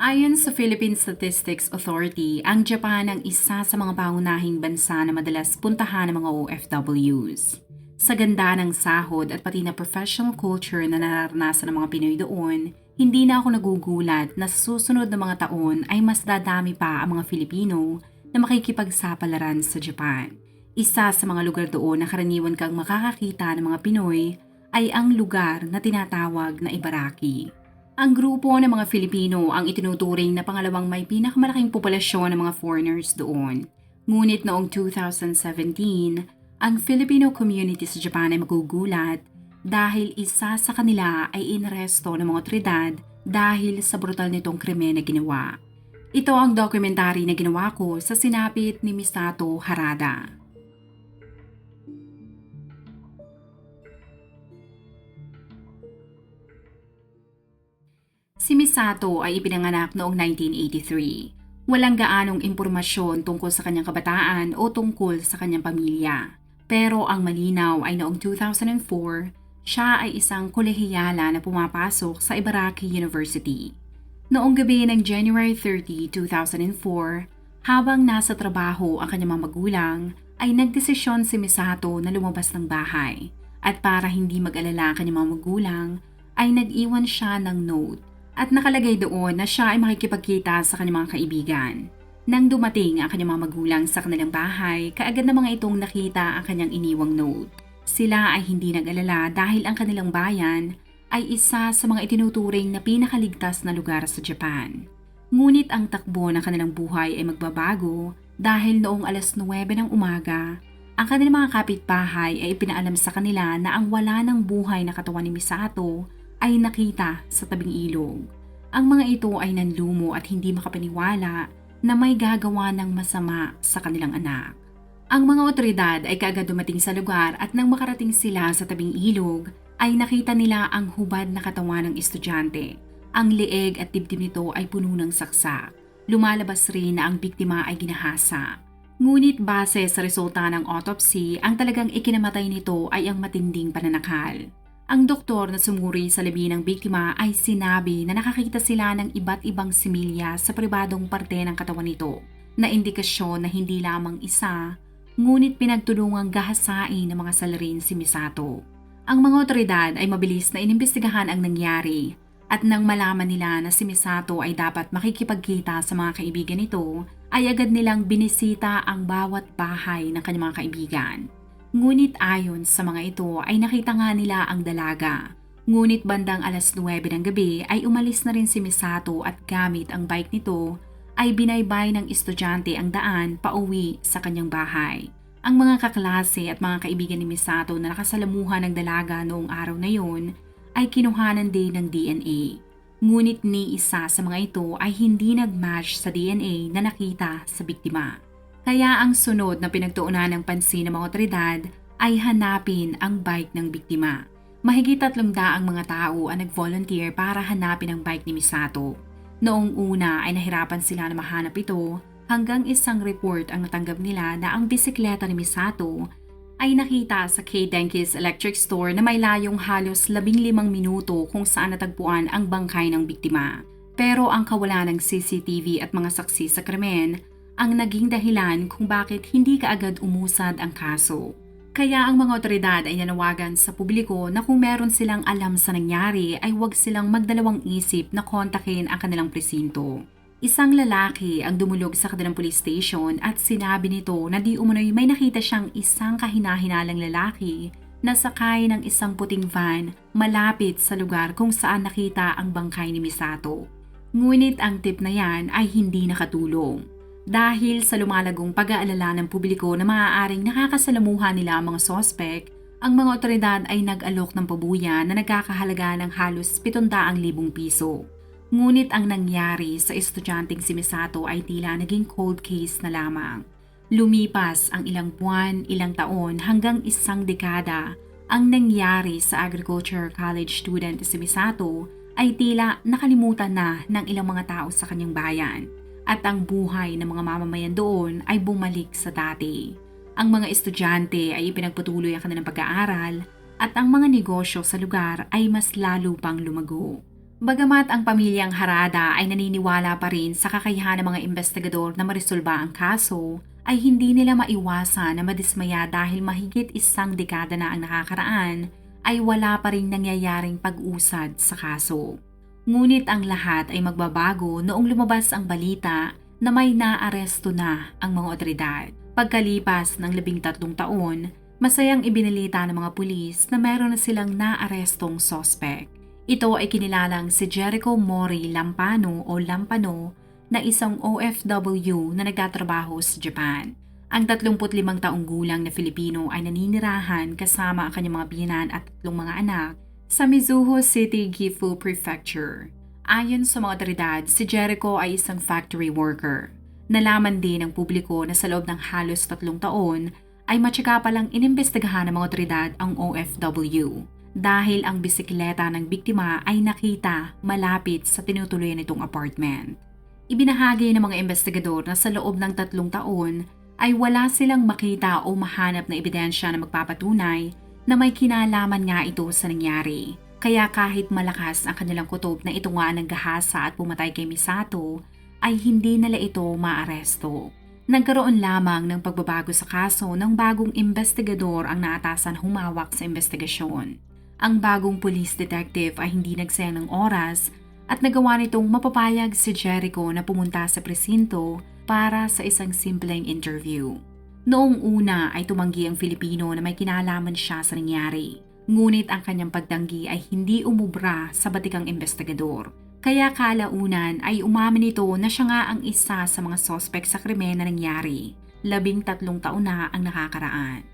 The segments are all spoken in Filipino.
Ayon sa Philippine Statistics Authority, ang Japan ang isa sa mga pangunahing bansa na madalas puntahan ng mga OFWs. Sa ganda ng sahod at pati na professional culture na nararanasan ng mga Pinoy doon, hindi na ako nagugulat na sa susunod na mga taon ay mas dadami pa ang mga Filipino na makikipagsapalaran sa Japan. Isa sa mga lugar doon na karaniwan kang makakakita ng mga Pinoy ay ang lugar na tinatawag na Ibaraki. Ang grupo ng mga Filipino ang itinuturing na pangalawang may pinakamalaking populasyon ng mga foreigners doon. Ngunit noong 2017, ang Filipino community sa Japan ay magugulat dahil isa sa kanila ay inresto ng mga otoridad dahil sa brutal nitong krimen na ginawa. Ito ang dokumentary na ginawa ko sa sinapit ni Misato Harada. Si Misato ay ipinanganak noong 1983. Walang gaanong impormasyon tungkol sa kanyang kabataan o tungkol sa kanyang pamilya. Pero ang malinaw ay noong 2004, siya ay isang kolehiyala na pumapasok sa Ibaraki University. Noong gabi ng January 30, 2004, habang nasa trabaho ang kanyang mga magulang, ay nagdesisyon si Misato na lumabas ng bahay. At para hindi mag-alala ang kanyang mga magulang, ay nag-iwan siya ng note at nakalagay doon na siya ay makikipagkita sa kanyang mga kaibigan. Nang dumating ang kanyang mga magulang sa kanilang bahay, kaagad na mga itong nakita ang kanyang iniwang note. Sila ay hindi nag-alala dahil ang kanilang bayan ay isa sa mga itinuturing na pinakaligtas na lugar sa Japan. Ngunit ang takbo ng kanilang buhay ay magbabago dahil noong alas 9 ng umaga, ang kanilang mga kapitbahay ay ipinaalam sa kanila na ang wala ng buhay na katawan ni Misato ay nakita sa tabing ilog. Ang mga ito ay nanlumo at hindi makapaniwala na may gagawa ng masama sa kanilang anak. Ang mga otoridad ay kaagad dumating sa lugar at nang makarating sila sa tabing ilog, ay nakita nila ang hubad na katawan ng estudyante. Ang leeg at dibdib nito ay puno ng saksa. Lumalabas rin na ang biktima ay ginahasa. Ngunit base sa resulta ng autopsy, ang talagang ikinamatay nito ay ang matinding pananakal. Ang doktor na sumuri sa labi ng biktima ay sinabi na nakakita sila ng iba't ibang similya sa pribadong parte ng katawan nito na indikasyon na hindi lamang isa, ngunit pinagtulungang gahasain ng mga salarin si Misato. Ang mga otoridad ay mabilis na inimbestigahan ang nangyari at nang malaman nila na si Misato ay dapat makikipagkita sa mga kaibigan nito, ay agad nilang binisita ang bawat bahay ng kanyang mga kaibigan. Ngunit ayon sa mga ito ay nakita nga nila ang dalaga. Ngunit bandang alas 9 ng gabi ay umalis na rin si Misato at gamit ang bike nito ay binaybay ng estudyante ang daan pauwi sa kanyang bahay. Ang mga kaklase at mga kaibigan ni Misato na nakasalamuhan ng dalaga noong araw na yon ay kinuhanan din ng DNA. Ngunit ni isa sa mga ito ay hindi nag-match sa DNA na nakita sa biktima. Kaya ang sunod na pinagtuunan ng pansin ng mga otoridad ay hanapin ang bike ng biktima. Mahigit tatlong daang mga tao ang nag-volunteer para hanapin ang bike ni Misato. Noong una ay nahirapan sila na mahanap ito hanggang isang report ang natanggap nila na ang bisikleta ni Misato ay nakita sa K. Denkis Electric Store na may layong halos 15 minuto kung saan natagpuan ang bangkay ng biktima. Pero ang kawalan ng CCTV at mga saksi sa krimen ang naging dahilan kung bakit hindi kaagad umusad ang kaso. Kaya ang mga otoridad ay nanawagan sa publiko na kung meron silang alam sa nangyari ay huwag silang magdalawang isip na kontakin ang kanilang presinto. Isang lalaki ang dumulog sa kanilang police station at sinabi nito na di umano'y may nakita siyang isang kahinahinalang lalaki na sakay ng isang puting van malapit sa lugar kung saan nakita ang bangkay ni Misato. Ngunit ang tip na yan ay hindi nakatulong. Dahil sa lumalagong pag-aalala ng publiko na maaaring nakakasalamuhan nila ang mga sospek, ang mga otoridad ay nag-alok ng pabuya na nagkakahalaga ng halos 700,000 piso. Ngunit ang nangyari sa estudyanteng si Misato ay tila naging cold case na lamang. Lumipas ang ilang buwan, ilang taon hanggang isang dekada ang nangyari sa agriculture college student si Misato ay tila nakalimutan na ng ilang mga tao sa kanyang bayan at ang buhay ng mga mamamayan doon ay bumalik sa dati. Ang mga estudyante ay ipinagpatuloy ang kanilang pag-aaral at ang mga negosyo sa lugar ay mas lalo pang lumago. Bagamat ang pamilyang Harada ay naniniwala pa rin sa kakayahan ng mga investigador na marisolba ang kaso, ay hindi nila maiwasan na madismaya dahil mahigit isang dekada na ang nakakaraan ay wala pa rin nangyayaring pag-usad sa kaso. Ngunit ang lahat ay magbabago noong lumabas ang balita na may naaresto na ang mga otoridad. Pagkalipas ng labing tatlong taon, masayang ibinalita ng mga pulis na meron na silang naarestong sospek. Ito ay kinilalang si Jericho Mori Lampano o Lampano na isang OFW na nagtatrabaho sa Japan. Ang 35 taong gulang na Filipino ay naninirahan kasama ang kanyang mga biyanan at tatlong mga anak sa Mizuho City, Gifu Prefecture. Ayon sa mga otoridad, si Jericho ay isang factory worker. Nalaman din ng publiko na sa loob ng halos tatlong taon ay matyaga palang inimbestigahan ng mga otoridad ang OFW dahil ang bisikleta ng biktima ay nakita malapit sa tinutuloy nitong apartment. Ibinahagi ng mga investigador na sa loob ng tatlong taon ay wala silang makita o mahanap na ebidensya na magpapatunay na may kinalaman nga ito sa nangyari. Kaya kahit malakas ang kanilang kutob na ito nga ang gahasa at pumatay kay Misato, ay hindi nila ito maaresto. Nagkaroon lamang ng pagbabago sa kaso ng bagong investigador ang naatasan humawak sa investigasyon. Ang bagong police detective ay hindi nagsayang ng oras at nagawa nitong mapapayag si Jericho na pumunta sa presinto para sa isang simpleng interview. Noong una ay tumanggi ang Filipino na may kinalaman siya sa nangyari. Ngunit ang kanyang pagtanggi ay hindi umubra sa batikang investigador. Kaya kalaunan ay umamin ito na siya nga ang isa sa mga sospek sa krimen na nangyari. Labing tatlong taon na ang nakakaraan.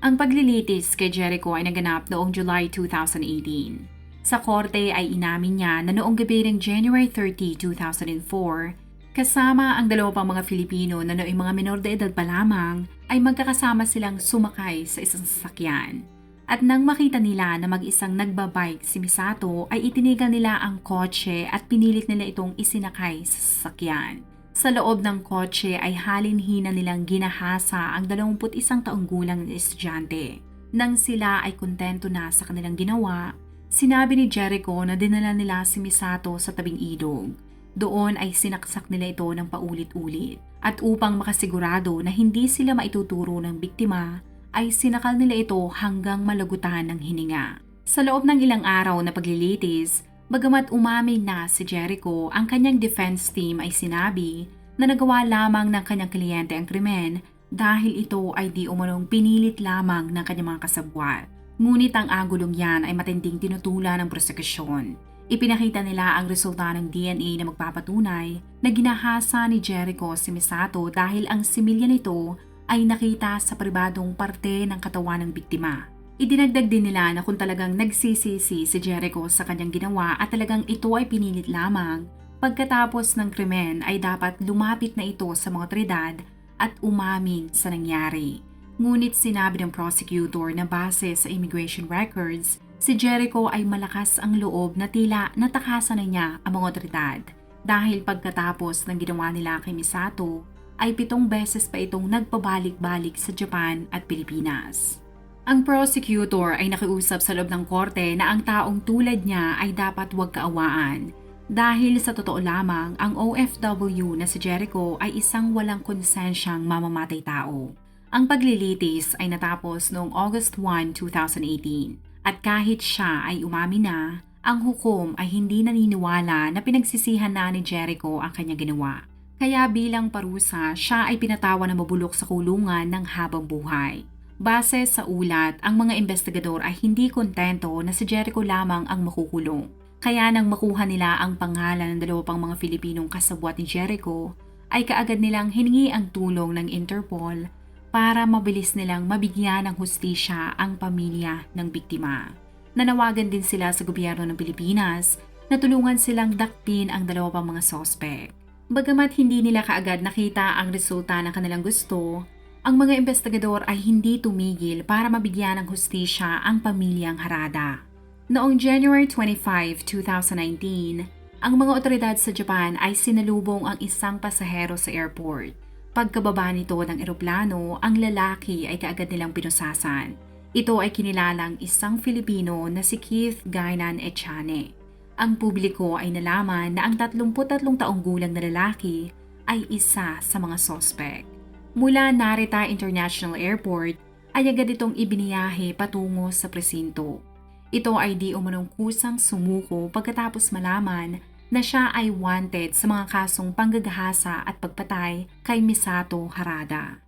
Ang paglilitis kay Jericho ay naganap noong July 2018. Sa korte ay inamin niya na noong gabi ng January 30, 2004, kasama ang dalawa pang mga Filipino na noong mga menor de edad pa lamang, ay magkakasama silang sumakay sa isang sasakyan. At nang makita nila na mag-isang nagbabike si Misato ay itinigal nila ang kotse at pinilit nila itong isinakay sa sasakyan. Sa loob ng kotse ay halinhina nilang ginahasa ang 21 taong gulang na estudyante. Nang sila ay kontento na sa kanilang ginawa, sinabi ni Jericho na dinala nila si Misato sa tabing idog. Doon ay sinaksak nila ito ng paulit-ulit. At upang makasigurado na hindi sila maituturo ng biktima, ay sinakal nila ito hanggang malagutan ng hininga. Sa loob ng ilang araw na paglilitis, Bagamat umamin na si Jericho, ang kanyang defense team ay sinabi na nagawa lamang ng kanyang kliyente ang krimen dahil ito ay di umanong pinilit lamang ng kanyang mga kasabwat. Ngunit ang agulong yan ay matinding tinutula ng prosekusyon. Ipinakita nila ang resulta ng DNA na magpapatunay na ginahasa ni Jericho si Misato dahil ang similya nito ay nakita sa pribadong parte ng katawan ng biktima. Idinagdag din nila na kung talagang nagsisisi si Jericho sa kanyang ginawa at talagang ito ay pinilit lamang, pagkatapos ng krimen ay dapat lumapit na ito sa mga otoridad at umamin sa nangyari. Ngunit sinabi ng prosecutor na base sa immigration records, si Jericho ay malakas ang loob na tila natakasan na niya ang mga otoridad dahil pagkatapos ng ginawa nila kay Misato ay pitong beses pa itong nagpabalik-balik sa Japan at Pilipinas. Ang prosecutor ay nakiusap sa loob ng korte na ang taong tulad niya ay dapat huwag kaawaan dahil sa totoo lamang ang OFW na si Jericho ay isang walang konsensyang mamamatay tao. Ang paglilitis ay natapos noong August 1, 2018 at kahit siya ay umamin na, ang hukom ay hindi naniniwala na pinagsisihan na ni Jericho ang kanya ginawa. Kaya bilang parusa, siya ay pinatawa na mabulok sa kulungan ng habang buhay. Base sa ulat, ang mga investigador ay hindi kontento na si Jericho lamang ang makukulong. Kaya nang makuha nila ang pangalan ng dalawa pang mga Filipinong kasabwat ni Jericho, ay kaagad nilang hiningi ang tulong ng Interpol para mabilis nilang mabigyan ng hustisya ang pamilya ng biktima. Nanawagan din sila sa gobyerno ng Pilipinas natulungan silang dakpin ang dalawa pang mga sospek. Bagamat hindi nila kaagad nakita ang resulta ng kanilang gusto, ang mga investigador ay hindi tumigil para mabigyan ng hustisya ang pamilyang Harada. Noong January 25, 2019, ang mga otoridad sa Japan ay sinalubong ang isang pasahero sa airport. Pagkababa nito ng eroplano, ang lalaki ay kaagad nilang pinusasan. Ito ay kinilalang isang Filipino na si Keith Gainan Echane. Ang publiko ay nalaman na ang 33 taong gulang na lalaki ay isa sa mga sospek. Mula Narita International Airport ay agad itong ibiniyahe patungo sa presinto. Ito ay di umanong kusang sumuko pagkatapos malaman na siya ay wanted sa mga kasong panggagahasa at pagpatay kay Misato Harada.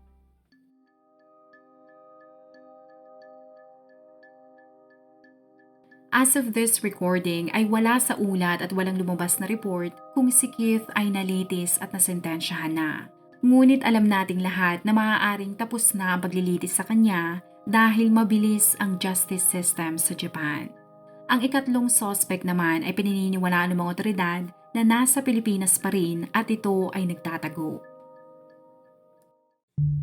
As of this recording ay wala sa ulat at walang lumabas na report kung si Keith ay nalitis at nasentensyahan na. Ngunit alam nating lahat na maaaring tapos na ang paglilitis sa kanya dahil mabilis ang justice system sa Japan. Ang ikatlong suspect naman ay pinaniniwalaan ng mga otoridad na nasa Pilipinas pa rin at ito ay nagtatago.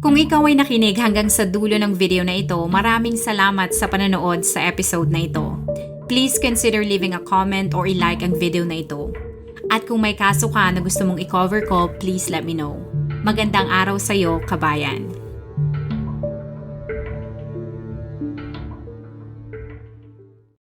Kung ikaw ay nakinig hanggang sa dulo ng video na ito, maraming salamat sa panonood sa episode na ito. Please consider leaving a comment or i-like ang video na ito. At kung may kaso ka na gusto mong i-cover ko, please let me know. Magandang araw sa'yo, kabayan.